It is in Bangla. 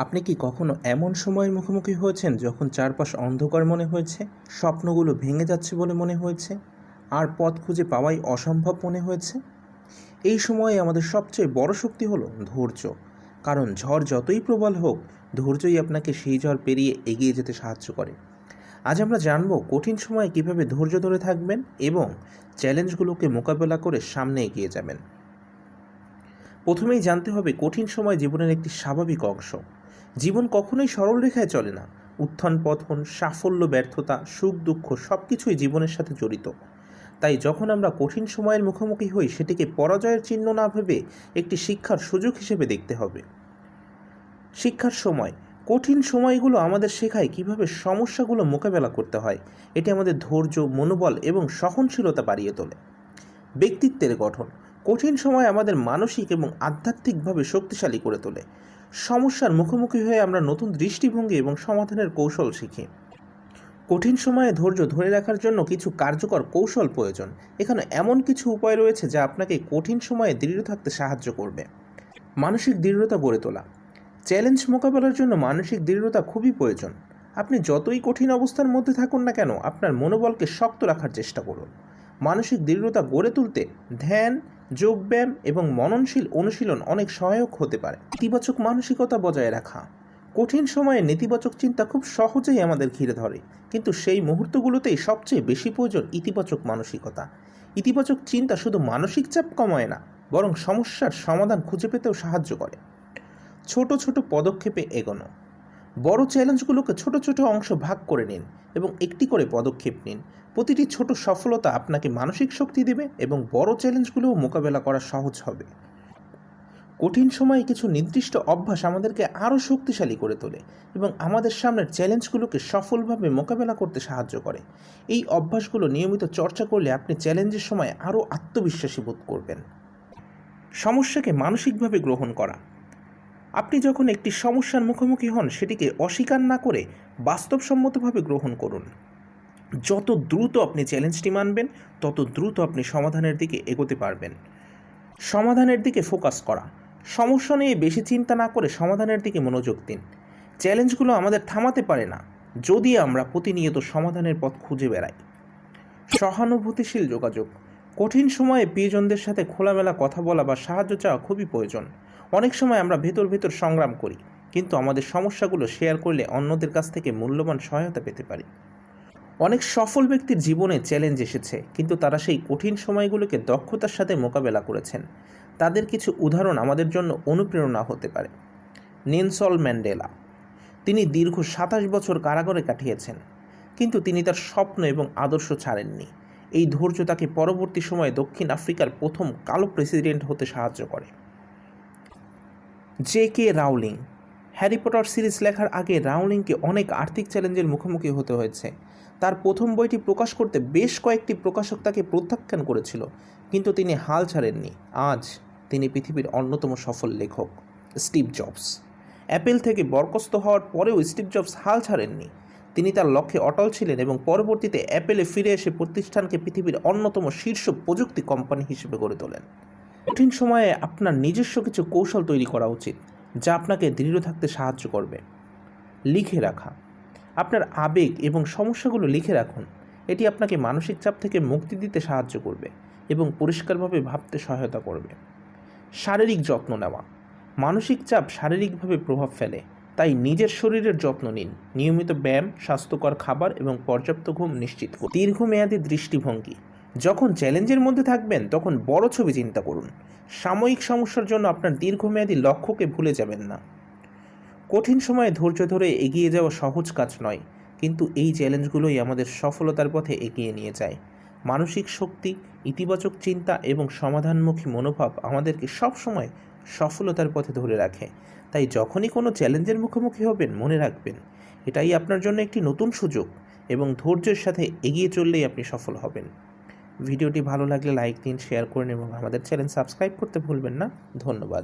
আপনি কি কখনো এমন সময়ের মুখোমুখি হয়েছেন যখন চারপাশ অন্ধকার মনে হয়েছে? স্বপ্নগুলো ভেঙে যাচ্ছে বলে মনে হয়েছে? আর পথ খুঁজে পাওয়াই অসম্ভব মনে হয়েছে? এই সময়ে আমাদের সবচেয়ে বড় শক্তি হলো ধৈর্য। কারণ ঝড় যতই প্রবল হোক, ধৈর্যই আপনাকে সেই ঝড় পেরিয়ে এগিয়ে যেতে সাহায্য করে। আজ আমরা জানব কঠিন সময়ে কীভাবে ধৈর্য ধরে থাকবেন এবং চ্যালেঞ্জগুলোকে মোকাবেলা করে সামনে এগিয়ে যাবেন। প্রথমেই জানতে হবে কঠিন সময় জীবনের একটি স্বাভাবিক অংশ। জীবন কখনোই সরল রেখায় চলে না। উত্থান, পতন, সাফল্য, ব্যর্থতা, সুখ, দুঃখ সব কিছুই জীবনের সাথে জড়িত। তাই যখন আমরা কঠিন সময়ের মুখোমুখি হই, সেটিকে পরাজয়ের চিহ্ন না ভেবে একটি শিক্ষার সুযোগ হিসেবে দেখতে হবে। শিক্ষার সময়। কঠিন সময়গুলো আমাদের শেখায় কীভাবে সমস্যাগুলো মোকাবেলা করতে হয়। এটি আমাদের ধৈর্য, মনোবল এবং সহনশীলতা বাড়িয়ে তোলে। ব্যক্তিত্বের গঠন। কঠিন সময় আমাদের মানসিক এবং আধ্যাত্মিকভাবে শক্তিশালী করে তোলে। সমস্যার মুখোমুখি হয়ে আমরা নতুন দৃষ্টিভঙ্গি এবং সমাধানের কৌশল শিখি। কঠিন সময়ে ধৈর্য ধরে রাখার জন্য কিছু কার্যকর কৌশল প্রয়োজন। এখানে এমন কিছু উপায় রয়েছে যা আপনাকে কঠিন সময়ে দৃঢ় থাকতে সাহায্য করবে। মানসিক দৃঢ়তা গড়ে তোলা। চ্যালেঞ্জ মোকাবেলার জন্য মানসিক দৃঢ়তা খুবই প্রয়োজন। আপনি যতই কঠিন অবস্থার মধ্যে থাকুন না কেন, আপনার মনোবলকে শক্ত রাখার চেষ্টা করুন। মানসিক দৃঢ়তা গড়ে তুলতে ধ্যান যোগব্যায়াম এবং মননশীল অনুশীলন অনেক সহায়ক হতে পারে। ইতিবাচক মানসিকতা বজায় রাখা। কঠিন সময়ে নেতিবাচক চিন্তা খুব সহজেই আমাদের ঘিরে ধরে। কিন্তু সেই মুহূর্তগুলোতেই সবচেয়ে বেশি প্রয়োজন ইতিবাচক মানসিকতা। ইতিবাচক চিন্তা শুধু মানসিক চাপ কমায় না, বরং সমস্যার সমাধান খুঁজে পেতেও সাহায্য করে। ছোট ছোট পদক্ষেপে এগোনো। বড় চ্যালেঞ্জগুলোকে ছোট ছোট অংশ ভাগ করে নিন এবং একটি করে পদক্ষেপ নিন। প্রতিটি ছোট সফলতা আপনাকে মানসিক শক্তি দেবে এবং বড় চ্যালেঞ্জগুলোও মোকাবেলা করা সহজ হবে। কঠিন সময়ে কিছু নির্দিষ্ট অভ্যাস আমাদেরকে আরও শক্তিশালী করে তোলে এবং আমাদের সামনের চ্যালেঞ্জগুলোকে সফলভাবে মোকাবেলা করতে সাহায্য করে। এই অভ্যাসগুলো নিয়মিত চর্চা করলে আপনি চ্যালেঞ্জের সময় আরও আত্মবিশ্বাসী বোধ করবেন। সমস্যাকে মানসিকভাবে গ্রহণ করা। আপনি যখন একটি সমস্যার মুখোমুখি হন, সেটিকে অস্বীকার না করে বাস্তবসম্মতভাবে গ্রহণ করুন। যত দ্রুত আপনি চ্যালেঞ্জটি মানবেন, তত দ্রুত আপনি সমাধানের দিকে এগোতে পারবেন। সমাধানের দিকে ফোকাস করা। সমস্যা নিয়ে বেশি চিন্তা না করে সমাধানের দিকে মনোযোগ দিন। চ্যালেঞ্জগুলো আমাদের থামাতে পারে না, যদি আমরা প্রতিনিয়ত সমাধানের পথ খুঁজে বেড়াই। সহানুভূতিশীল যোগাযোগ। কঠিন সময়ে প্রিয়জনদের সাথে খোলামেলা কথা বলা বা সাহায্য চাওয়া খুবই প্রয়োজন। অনেক সময় আমরা ভেতর ভেতর সংগ্রাম করি, কিন্তু আমাদের সমস্যাগুলো শেয়ার করলে অন্যদের কাছ থেকে মূল্যবান সহায়তা পেতে পারি। অনেক সফল ব্যক্তির জীবনে চ্যালেঞ্জ এসেছে, কিন্তু তারা সেই কঠিন সময়গুলোকে দক্ষতার সাথে মোকাবেলা করেছেন। তাদের কিছু উদাহরণ আমাদের জন্য অনুপ্রেরণা হতে পারে। নেনসল ম্যান্ডেলা, তিনি দীর্ঘ সাতাশ বছর কারাগারে কাটিয়েছেন, কিন্তু তিনি তার স্বপ্ন এবং আদর্শ ছাড়েননি। এই ধৈর্য তাকে পরবর্তী সময়ে দক্ষিণ আফ্রিকার প্রথম কালো প্রেসিডেন্ট হতে সাহায্য করে। J K Rowling. Harry Potter series লেখার আগে রাউলিংকে অনেক আর্থিক চ্যালেঞ্জের মুখোমুখি হতে হয়েছে। তার প্রথম বইটি প্রকাশ করতে বেশ কয়েকটি প্রকাশক তাকে প্রত্যাখ্যান করেছিল, কিন্তু তিনি হাল ছাড়েননি। আজ তিনি পৃথিবীর অন্যতম সফল লেখক, স্টিভ জবস। অ্যাপেল থেকে বরখাস্ত হওয়ার পরেও স্টিভ জবস হাল ছাড়েননি। তিনি তার লক্ষ্যে অটল ছিলেন এবং পরবর্তীতে অ্যাপেলে ফিরে এসে প্রতিষ্ঠানকে পৃথিবীর অন্যতম শীর্ষ প্রযুক্তি কোম্পানি হিসেবে গড়ে তোলেন। কঠিন সময়ে আপনার নিজস্ব কিছু কৌশল তৈরি করা উচিত, যা আপনাকে দৃঢ় থাকতে সাহায্য করবে। লিখে রাখা। আপনার আবেগ এবং সমস্যাগুলো লিখে রাখুন। এটি আপনাকে মানসিক চাপ থেকে মুক্তি দিতে সাহায্য করবে এবং পরিষ্কারভাবে ভাবতে সহায়তা করবে। শারীরিক যত্ন নেওয়া। মানসিক চাপ শারীরিকভাবে প্রভাব ফেলে, তাই নিজের শরীরের যত্ন নিন। নিয়মিত ব্যায়াম, স্বাস্থ্যকর খাবার এবং পর্যাপ্ত ঘুম নিশ্চিত করুন। দীর্ঘমেয়াদী দৃষ্টিভঙ্গি। যখন চ্যালেঞ্জের মধ্যে থাকবেন, তখন বড় ছবি চিন্তা করুন। সাময়িক সমস্যার জন্য আপনার দীর্ঘমেয়াদী লক্ষ্যকে ভুলে যাবেন না। কঠিন সময়ে ধৈর্য ধরে এগিয়ে যাওয়া সহজ কাজ নয়, কিন্তু এই চ্যালেঞ্জগুলোই আমাদের সফলতার পথে এগিয়ে নিয়ে যায়। মানসিক শক্তি, ইতিবাচক চিন্তা এবং সমাধানমুখী মনোভাব আমাদেরকে সবসময় সফলতার পথে ধরে রাখে। তাই যখনই কোনো চ্যালেঞ্জের মুখোমুখি হবেন, মনে রাখবেন, এটাই আপনার জন্য একটি নতুন সুযোগ এবং ধৈর্যের সাথে এগিয়ে চললেই আপনি সফল হবেন। ভিডিওটি ভালো লাগলে লাইক দিন শেয়ার করুন এবং আমাদের চ্যানেল সাবস্ক্রাইব করতে ভুলবেন না। ধন্যবাদ।